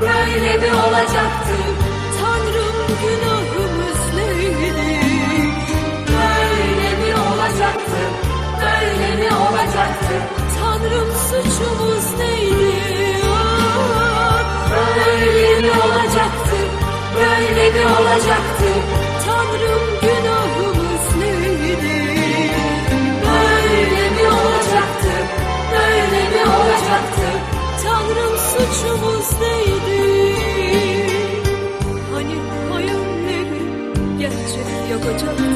Böyle mi olacaktı? Tanrım günahımız Hani hayalleri gerçek yapacaktı?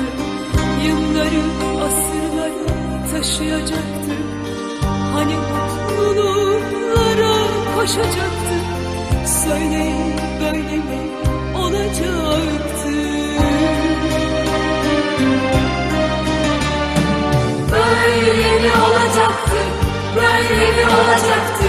Yılları, asırları taşıyacaktı? Hani mutluluklara koşacaktı? Söyleyin böyle mi olacaktı? Böyle mi olacaktı? Böyle mi olacaktı?